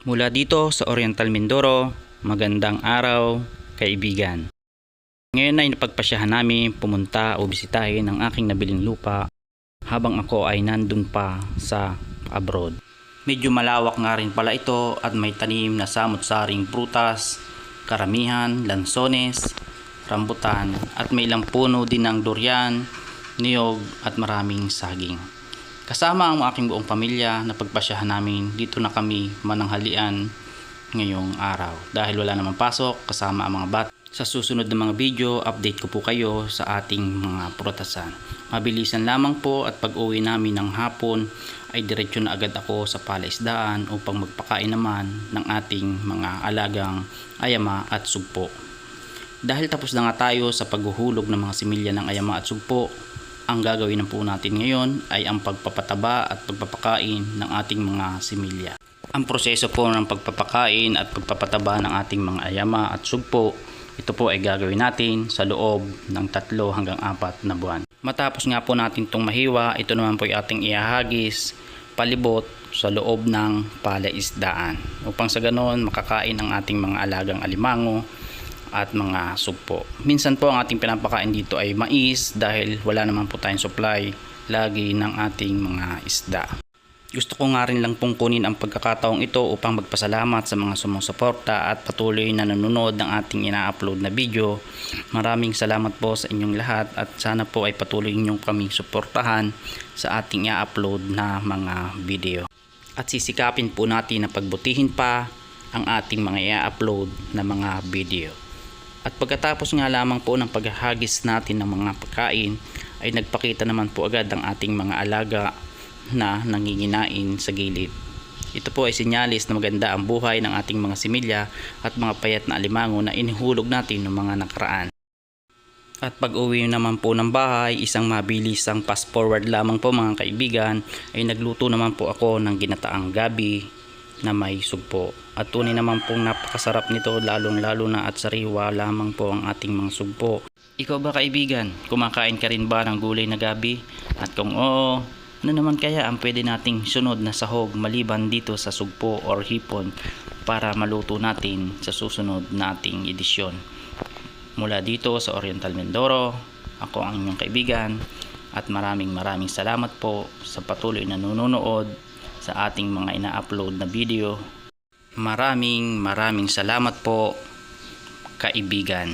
Mula dito sa Oriental Mindoro, magandang araw, kaibigan. Ngayon ay napagpasyahan namin pumunta o bisitahin ang aking nabiling lupa habang ako ay nandun pa sa abroad. Medyo malawak nga rin pala ito at may tanim na samot-saring prutas, karamihan, lansones, rambutan at may ilang puno din ng durian, niyog at maraming saging. Kasama ang aking buong pamilya na pagpasyahan namin dito na kami mananghalian ngayong araw dahil wala namang pasok kasama ang mga bata. Sa susunod na mga video, update ko po kayo sa ating mga prutasan. Mabilisan lamang po at pag uwi namin ng hapon ay diretso na agad ako sa palaisdaan upang magpakain naman ng ating mga alagang ayama at sugpo. Dahil tapos na nga tayo sa paghuhulog ng mga similya ng ayama at sugpo, ang gagawin po natin ngayon ay ang pagpapataba at pagpapakain ng ating mga similya. Ang proseso po ng pagpapakain at pagpapataba ng ating mga ayama at sugpo, ito po ay gagawin natin sa loob ng tatlo hanggang apat na buwan. Matapos nga po natin itong mahiwa, ito naman po ay ating ihahagis palibot sa loob ng palaisdaan upang sa ganon makakain ang ating mga alagang alimango at mga sugpo. Minsan po ang ating pinapakain dito ay mais dahil wala naman po tayong supply lagi ng ating mga isda. Gusto ko nga rin lang pong kunin ang pagkakataong ito upang magpasalamat sa mga sumusuporta at patuloy na nanonood ng ating ina-upload na video. Maraming salamat po sa inyong lahat at sana po ay patuloy ninyong kaming suportahan sa ating i-upload na mga video. At sisikapin po natin na pagbutihin pa ang ating mga i-upload na mga video. At pagkatapos nga lamang po ng paghahagis natin ng mga pagkain ay nagpakita naman po agad ang ating mga alaga na nanginginain sa gilid. Ito po ay sinyalis na maganda ang buhay ng ating mga similya at mga payat na alimango na inihulog natin ng mga nakaraan. At pag uwi naman po ng bahay, isang mabilisang fast forward lamang po mga kaibigan, ay nagluto naman po ako ng ginataang gabi na may sugpo. At tunay naman pong napakasarap nito lalong lalo na at sariwa lamang po ang ating mga sugpo. Ikaw ba kaibigan, kumakain ka rin ba ng gulay na gabi? At kung oo, ano naman kaya ang pwede nating sunod na sahog maliban dito sa sugpo or hipon para maluto natin sa susunod nating edisyon? Mula dito sa Oriental Mindoro, ako ang inyong kaibigan at maraming maraming salamat po sa patuloy na nanonood sa ating mga ina-upload na video. Maraming maraming salamat po kaibigan.